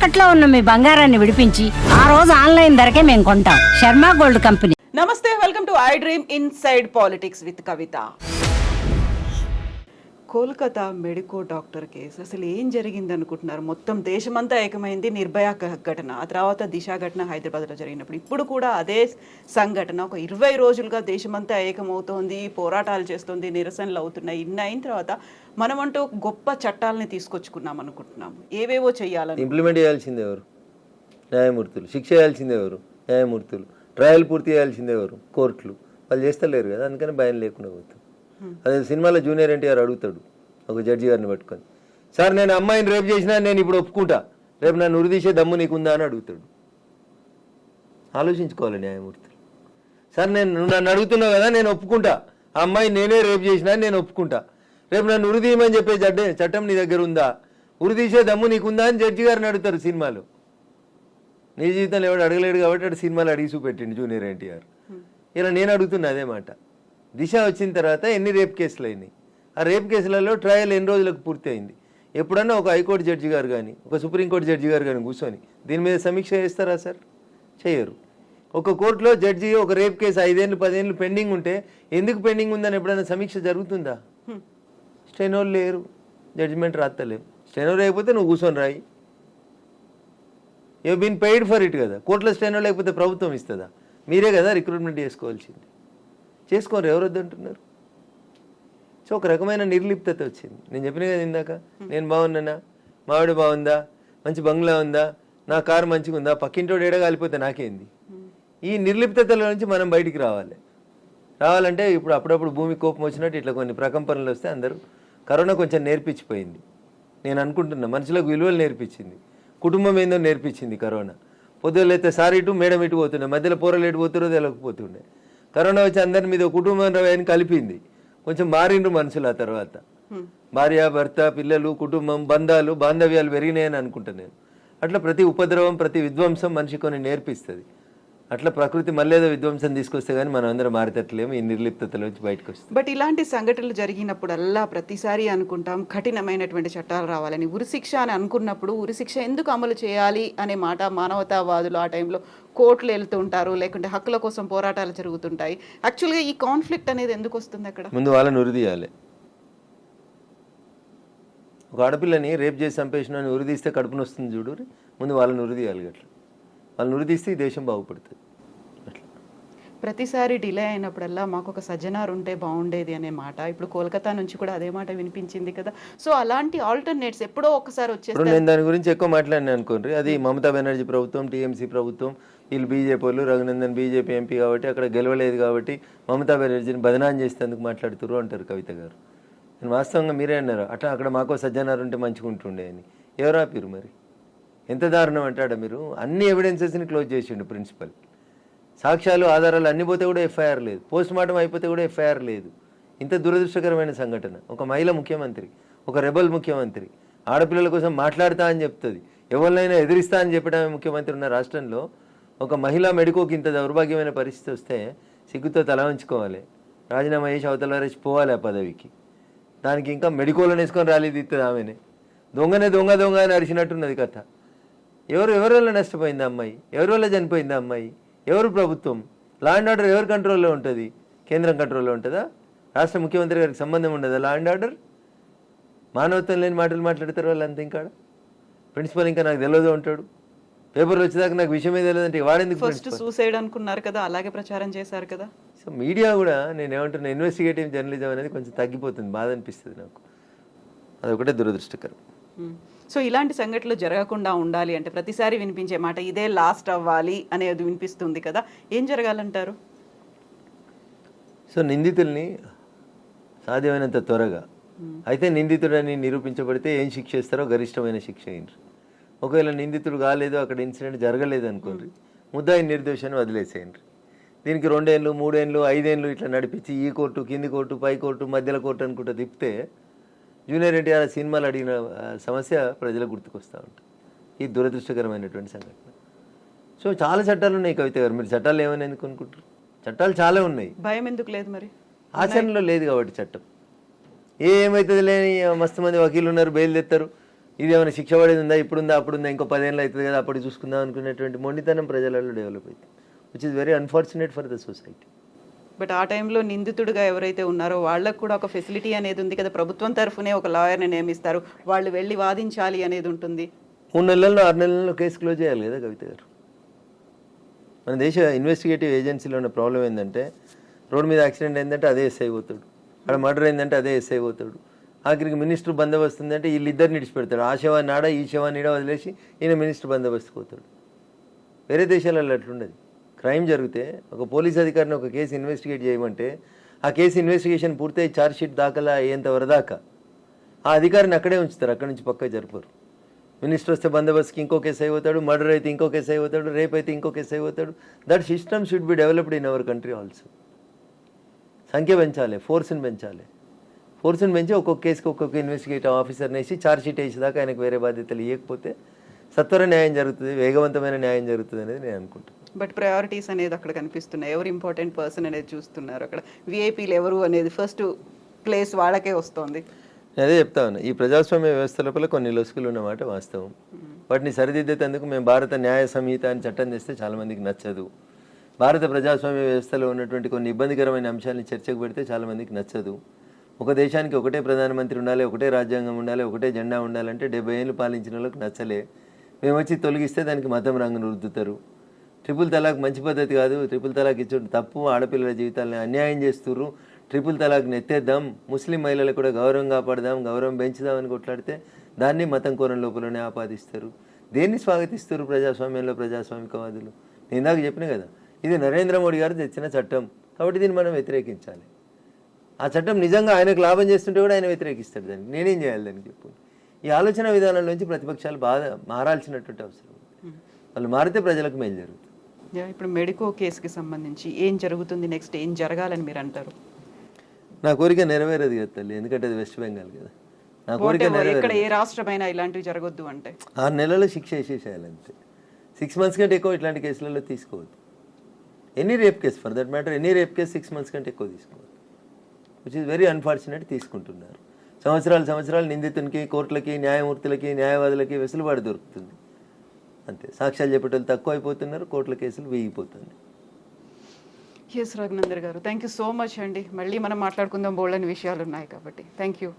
తాకట్లో ఉన్న మీ బంగారాన్ని విడిపించి ఆ రోజు ఆన్లైన్ ధరకే మేము కొంటాం. Sharma gold company. నమస్తే welcome to I dream inside politics with Kavitha. Kolkata medico doctor case. అసలు ఏం జరిగింది అనుకుంటున్నారు? మొత్తం దేశమంతా ఏకమైంది నిర్భయ ఘటన. ఆ తర్వాత దిశ ఘటన హైదరాబాద్లో జరిగినప్పుడు. ఇప్పుడు కూడా అదే సంఘటన. ఒక ఇరవై రోజులుగా దేశమంతా ఏకమవుతోంది పోరాటాలు చేస్తుంది నిరసనలు అవుతున్నాయి. ఇన్ని అయిన తర్వాత మనమంటూ గొప్ప చట్టాలని తీసుకొచ్చుకున్నాం అనుకుంటున్నాము ఏవేవో చేయాలని ఇంప్లిమెంట్ చేయాల్సింది ఎవరు? న్యాయమూర్తులు. శిక్ష చేయాల్సింది ఎవరు? న్యాయమూర్తులు. ట్రయల్ పూర్తి చేయాల్సింది ఎవరు? కోర్టులు. వాళ్ళు చేస్తలేరు కదా. అందుకని భయం లేకుండా పోతుంది. అదే సినిమాలో జూనియర్ ఎన్టీఆర్ అడుగుతాడు ఒక జడ్జి గారిని పట్టుకొని సార్ నేను అమ్మాయిని రేపు చేసినా నేను ఇప్పుడు ఒప్పుకుంటా రేపు నన్ను ఉరిదీసే దమ్ము నీకుందా? అని అడుగుతాడు. ఆలోచించుకోవాలి న్యాయమూర్తులు. సార్ నేను నన్ను అడుగుతున్నావు కదా నేను ఒప్పుకుంటా. ఆ అమ్మాయి నేనే రేపు చేసినా నేను ఒప్పుకుంటా. రేపు నన్ను ఉరిదీయమని చెప్పే జడ్డే చట్టం నీ దగ్గర ఉందా? ఉరిదీసే దమ్ము నీకుందా? అని జడ్జి గారిని అడుగుతారు సినిమాలో. నీ జీవితంలో ఎవడు అడగలేడు కాబట్టి అటు సినిమాలు అడిగి చూపెట్టిండు జూనియర్ ఎన్టీఆర్. ఇలా నేను అడుగుతున్నా అదే మాట. దిశ వచ్చిన తర్వాత ఎన్ని రేప్ కేసులు అయినాయి? ఆ రేప్ కేసులలో ట్రయల్ ఎన్ని రోజులకు పూర్తి అయింది? ఎప్పుడన్నా ఒక హైకోర్టు జడ్జి గారు కానీ ఒక సుప్రీంకోర్టు జడ్జి గారు కానీ కూర్చొని దీని మీద సమీక్ష చేస్తారా సార్? చేయరు. ఒక కోర్టులో జడ్జి ఒక రేప్ కేసు ఐదేళ్ళు పదేళ్ళు పెండింగ్ ఉంటే ఎందుకు పెండింగ్ ఉందని ఎప్పుడైనా సమీక్ష జరుగుతుందా? స్టెనోలు లేరు. జడ్జిమెంట్ రాస్తలేవు స్టెనో లేకపోతే నువ్వు కూర్చొని రాయి. You been paid for it కదా. కోర్టులో స్టెనో లేకపోతే ప్రభుత్వం ఇస్తుందా? మీరే కదా రిక్రూట్మెంట్ చేసుకోవాల్సింది. చేసుకోరు ఎవరు వద్దంటున్నారు సో ఒక రకమైన నిర్లిప్తత వచ్చింది. నేను చెప్పిన కదా ఇందాక నేను బాగున్నానా? మావిడ బాగుందా? మంచి బంగ్లా ఉందా? నా కారు మంచిగా ఉందా? పక్కింటోడు ఏడగాలిపోతే నాకేంది? ఈ నిర్లిప్తతలో నుంచి మనం బయటికి రావాలి. రావాలంటే ఇప్పుడు అప్పుడప్పుడు భూమి కోపం వచ్చినట్టు ఇట్లా కొన్ని ప్రకంపనలు వస్తే అందరూ కరోనా కొంచెం నేర్పించిపోయింది. నేను అనుకుంటున్నా మనుషులకు విలువలు నేర్పించింది. కుటుంబం ఏందో నేర్పించింది కరోనా. పొద్దున్న అయితే సార్ ఇటు మేడం ఇటు పోతుండే. మధ్యలో పోరలు ఎటు పోతురో తెలియకపోతుండే కరోనా వచ్చి అందరి మీద కుటుంబం అని కలిపింది. కొంచెం మారిండ్రు మనుషులు ఆ తర్వాత. భార్య భర్త పిల్లలు కుటుంబం బంధాలు బాంధవ్యాలు పెరిగినాయని అనుకుంటా నేను. అట్లా ప్రతి ఉపద్రవం ప్రతి విధ్వంసం మనిషి కొన్ని నేర్పిస్తుంది. అట్లా ప్రకృతి మళ్ళేదో విధ్వంసం తీసుకొస్తే కానీ మనం అందరం మారేటట్లేము ఈ నిర్లిప్తతలోంచి బయటకు వస్తాం బట్ ఇలాంటి సంఘటనలు జరిగినప్పుడల్లా ప్రతిసారి అనుకుంటాం కఠినమైనటువంటి చట్టాలు రావాలని. ఉరిశిక్ష అని అనుకున్నప్పుడు ఉరిశిక్ష ఎందుకు అమలు చేయాలి అనే మాట మానవతావాదులు ఆ టైంలో కోర్టులు వెళ్తూ ఉంటారు లేకుంటే హక్కుల కోసం పోరాటాలు జరుగుతుంటాయి. యాక్చువల్గా ఈ కాన్ఫ్లిక్ట్ అనేది ఎందుకు వస్తుంది అక్కడ? ముందు వాళ్ళని ఉరిదీయాలి ఒక ఆడపిల్లని రేప్ చేసి చంపేసిన ఉరిదీస్తే కడుపున వస్తుంది చూడు ముందు వాళ్ళని ఉరిదీయాలి అట్లా వాళ్ళని ఉరిదీస్తే ఈ దేశం బాగుపడుతుంది. అట్లా. ప్రతిసారి డిలే అయినప్పుడల్లా మాకు ఒక సజ్జనార్ ఉంటే బాగుండేది అనే మాట. ఇప్పుడు కోల్కతా నుంచి కూడా అదే మాట వినిపించింది కదా. సో అలాంటి ఆల్టర్నేట్స్ ఎప్పుడో ఒకసారి వచ్చేస్తే నేను దాని గురించి ఎక్కువ మాట్లాడినా అనుకోండి అది మమతా బెనర్జీ ప్రభుత్వం టీఎంసీ ప్రభుత్వం వీళ్ళు బీజేపీ వాళ్ళు రఘునందన్ బీజేపీ ఎంపీ కాబట్టి అక్కడ గెలవలేదు కాబట్టి మమతా బెనర్జీని బదనాం చేసేందుకు మాట్లాడుతురు అంటారు కవిత గారు. నేను వాస్తవంగా మీరే అన్నారు? అట్లా అక్కడ మాకో సజ్జనారు ఉంటే మంచిగా ఉంటుండే అని. ఎవరు ఆపిరు మరి? ఎంత దారుణం అంటాడా మీరు? అన్ని ఎవిడెన్సెస్ని క్లోజ్ చేసిండు ప్రిన్సిపల్ సాక్ష్యాలు ఆధారాలు అన్ని పోతే కూడా ఎఫ్ఐఆర్ లేదు. పోస్ట్ మార్టం అయిపోతే కూడా ఎఫ్ఐఆర్ లేదు. ఇంత దురదృష్టకరమైన సంఘటన. ఒక మహిళ ముఖ్యమంత్రి ఒక రెబల్ ముఖ్యమంత్రి ఆడపిల్లల కోసం మాట్లాడతా అని చెప్తుంది. ఎవరినైనా ఎదిరిస్తా అని చెప్పడమే ముఖ్యమంత్రి ఉన్న రాష్ట్రంలో ఒక మహిళా మెడికోకి ఇంత దౌర్భాగ్యమైన పరిస్థితి వస్తే సిగ్గుతో తల ఉంచుకోవాలి రాజీనామా చేసి అవతల వారేసి పోవాలి ఆ పదవికి. దానికి ఇంకా మెడికోలను వేసుకొని రాలేదు ఇస్తుంది ఆమెనే. దొంగనే దొంగ దొంగ అని అరిచినట్టున్నది కథ. ఎవరు ఎవరి వల్ల నష్టపోయింది అమ్మాయి? ఎవరి వల్ల చనిపోయింది అమ్మాయి? ఎవరు ప్రభుత్వం? లా అండ్ ఆర్డర్ ఎవరి కంట్రోల్లో ఉంటుంది? కేంద్రం కంట్రోల్లో ఉంటుందా? రాష్ట్ర ముఖ్యమంత్రి గారికి సంబంధం ఉండదా? లా అండ్ ఆర్డర్ మానవత్వం లేని మాటలు మాట్లాడతారు వాళ్ళు అంతే ఇంకా ప్రిన్సిపల్ ఇంకా నాకు తెలియదు ఉంటాడు పేపర్లు వచ్చేదాకా నాకు విషయమే తెలియదు అంటే వాడేందుకు ఫస్ట్ సూసైడ్ అనుకున్నారు కదా అలాగే ప్రచారం చేశారు కదా. సో మీడియా కూడా నేను ఏమంటున్నా ఇన్వెస్టిగేటివ్ జర్నలిజం అనేది కొంచెం తగ్గిపోతుంది. బాధ అనిపిస్తుంది నాకు. అదొకటే దురదృష్టకరం. సో ఇలాంటి సంఘటనలు జరగకుండా ఉండాలి అంటే ప్రతిసారి వినిపించే మాట ఇదే లాస్ట్ అవ్వాలి అనేది వినిపిస్తుంది కదా. ఏం జరగాలంటారు? సో నిందితుల్ని సాధ్యమైనంత త్వరగా. అయితే నిందితుడని నిరూపించబడితే ఏం శిక్ష ఇస్తారో గరిష్టమైన శిక్ష అయింది ఒకవేళ నిందితుడు కాలేదు అక్కడ ఇన్సిడెంట్ జరగలేదు అనుకోండి ముద్దాయి నిర్దోషాన్ని వదిలేసేయండి. దీనికి రెండేళ్ళు మూడేళ్ళు ఐదేళ్ళు ఇట్లా నడిపించి ఈ కోర్టు కింది కోర్టు పై కోర్టు మధ్యలో కోర్టు అనుకుంటా తిప్పితే జూనియర్ ఎన్టీఆర్ సినిమాలు అడిగిన సమస్య ప్రజలకు గుర్తుకొస్తూ ఉంటుంది ఈ దురదృష్టకరమైనటువంటి సంఘటన. సో చాలా చట్టాలు ఉన్నాయి కవిత గారు. మీరు చట్టాలు ఏమని ఎందుకు అనుకుంటారు చట్టాలు చాలా ఉన్నాయి. భయం ఎందుకు లేదు మరి? ఆచరణలో లేదు కాబట్టి చట్టం. ఏమవుతుంది లేని మస్తు మంది వకీలు ఉన్నారు బెయిల్ తెస్తారు ఇది ఏమైనా శిక్ష పడేది ఉందా? ఇప్పుడుందా? అప్పుడుందా? ఇంకో పదేళ్ళు అవుతుంది కదా అప్పుడు చూసుకుందాం అనుకునేటువంటి మొండితనం ప్రజలలో డెవలప్ అవుతుంది which is very unfortunate for the society but ఆ టైంలో నిందితుడుగా ఎవరైతే ఉన్నారో వాళ్ళకు కూడా ఒక ఫెసిలిటీ అనేది ఉంది కదా. ప్రభుత్వం తరఫునే ఒక లాయర్ని నియమిస్తారు. వాళ్ళు వెళ్ళి వాదించాలి అనేది ఉంటుంది. మూడు నెలల్లో ఆరు నెలల్లో కేసు క్లోజ్ చేయాలి కదా కవిత గారు? మన దేశ ఇన్వెస్టిగేటివ్ ఏజెన్సీలో ఉన్న ప్రాబ్లం ఏంటంటే రోడ్డు మీద యాక్సిడెంట్ అయిందంటే అదే ఎస్ఐ పోతాడు. అక్కడ మర్డర్ అయిందంటే అదే ఎస్ఐ పోతాడు. ఆఖరికి మినిస్టర్ బందోబస్తు ఉందంటే వీళ్ళిద్దరిని ఇడిచిపెడతాడు ఆ శవాన్ని నాడ ఈ శవాన్ని ఈడ వదిలేసి ఈయన మినిస్టర్ బందోబస్తు పోతాడు. వేరే దేశాలలో అట్లుండదు. క్రైమ్ జరిగితే ఒక పోలీస్ అధికారిని ఒక కేసు ఇన్వెస్టిగేట్ చేయమంటే ఆ కేసు ఇన్వెస్టిగేషన్ పూర్తయి ఛార్జ్ షీట్ దాఖలా అయ్యేంత వరదాకా ఆ అధికారిని అక్కడే ఉంచుతారు అక్కడి నుంచి పక్క జరుపురు మినిస్టర్ వస్తే బందోబస్తుకి ఇంకో కేసు అయిపోతాడు మర్డర్ అయితే ఇంకో కేసు అయిపోతాడు రేప్ అయితే ఇంకో కేసు అయిపోతాడు. That system should be developed in our country also సంఖ్య పెంచాలి ఫోర్స్ని పెంచాలి. ఫోర్స్ని పెంచి ఒక్కొక్క కేసుకి ఒక్కొక్క ఇన్వెస్టిగేటివ్ ఆఫీసర్ని వేసి ఛార్జ్ షీట్ వేసేదాకా ఆయనకు వేరే బాధ్యతలు ఇవ్వకపోతే సత్వర న్యాయం జరుగుతుంది వేగవంతమైన న్యాయం జరుగుతుంది అనేది నేను అనుకుంటున్నాను. బట్ ప్రయారిటీస్ అనేది అక్కడ కనిపిస్తున్నాయి. ఎవరు ఇంపార్టెంట్ పర్సన్ అనేది చూస్తున్నారు అక్కడ? విఐపీలు ఎవరు అనేది ఫస్ట్ ప్లేస్ వాళ్ళకే వస్తుంది. అదే చెప్తా ఉన్నా. ఈ ప్రజాస్వామ్య వ్యవస్థ లోపల కొన్ని లొసుకులు ఉన్నమాట వాస్తవం. వాటిని సరిదిద్దేందుకు మేము భారత న్యాయ సంహిత అని చట్టం తెస్తే చాలా మందికి నచ్చదు. భారత ప్రజాస్వామ్య వ్యవస్థలో ఉన్నటువంటి కొన్ని ఇబ్బందికరమైన అంశాలను చర్చకు పెడితే చాలా మందికి నచ్చదు. ఒక దేశానికి ఒకటే ప్రధానమంత్రి ఉండాలి ఒకటే రాజ్యాంగం ఉండాలి ఒకటే జెండా ఉండాలంటే డెబ్బై ఏళ్ళు పాలించిన వాళ్ళకి నచ్చలే. మేము వచ్చి తొలగిస్తే దానికి మతం రంగును రుద్దుతారు. ట్రిపుల్ తలాక్ మంచి పద్ధతి కాదు. ట్రిపుల్ తలాక్ ఇచ్చడం తప్పు. ఆడపిల్లల జీవితాలను అన్యాయం చేస్తుర్రు. ట్రిపుల్ తలాక్ని ఎత్తేద్దాం ముస్లిం మహిళలకు కూడా గౌరవం కాపాడదాం గౌరవం పెంచుదాం అని కొట్లాడితే దాన్ని మతం కోరం లోపలనే ఆపాదిస్తారు. దేన్ని స్వాగతిస్తారు ప్రజాస్వామ్యంలో ప్రజాస్వామికవాదులు? నేను ఇందాక చెప్పిన కదా ఇది నరేంద్ర మోడీ గారు తెచ్చిన చట్టం. కాబట్టి దీన్ని మనం వ్యతిరేకించాలి. ఆ చట్టం నిజంగా ఆయనకు లాభం చేస్తుంటే కూడా ఆయన వ్యతిరేకిస్తాడు దాన్ని. నేనేం చేయాలి దానికి చెప్పు? ఈ ఆలోచన విధానంలోంచి ప్రతిపక్షాలు బాధ మారాల్సినటువంటి అవసరం ఉంది. వాళ్ళు మారితే ప్రజలకు మేలు జరుగుతుంది. ఇప్పుడు మెడికో కేసుకి సంబంధించి ఏం జరుగుతుంది నెక్స్ట్ ఏం జరగాలని మీరు అంటారు? నా కోరిక నెరవేరదు కదా తల్లి ఎందుకంటే అది వెస్ట్ బెంగాల్ కదా. నా కోరిక ఎక్కడ ఏ రాష్ట్రమైనా ఇలాంటివి జరగొద్దు అంటే? ఆరు నెలల శిక్ష వేసేసేయాలి అంతే. సిక్స్ మంత్స్ కంటే ఎక్కువ ఇట్లాంటి కేసులలో తీసుకోవద్దు. Any rape case for that matter any rape case six months కంటే ఎక్కువ తీసుకోవద్దు. విచ్ ఇస్ వెరీ అన్ఫార్చునేట్ తీసుకుంటున్నారు. సంవత్సరాలు సంవత్సరాలు నిందితునికి కోర్టులకి న్యాయమూర్తులకి న్యాయవాదులకి వెసులుబాటు దొరుకుతుంది. అంతే. సాక్ష్యాలు చెప్పేటోళ్ళు తక్కువ అయిపోతున్నారు కోర్టుల కేసులు వేగిపోతుంది ఎస్ రఘునందర్ గారు. థ్యాంక్ యూ సో మచ్ అండి. మళ్ళీ మనం మాట్లాడుకుందాం బోల్డని విషయాలు ఉన్నాయి కాబట్టి. Thank you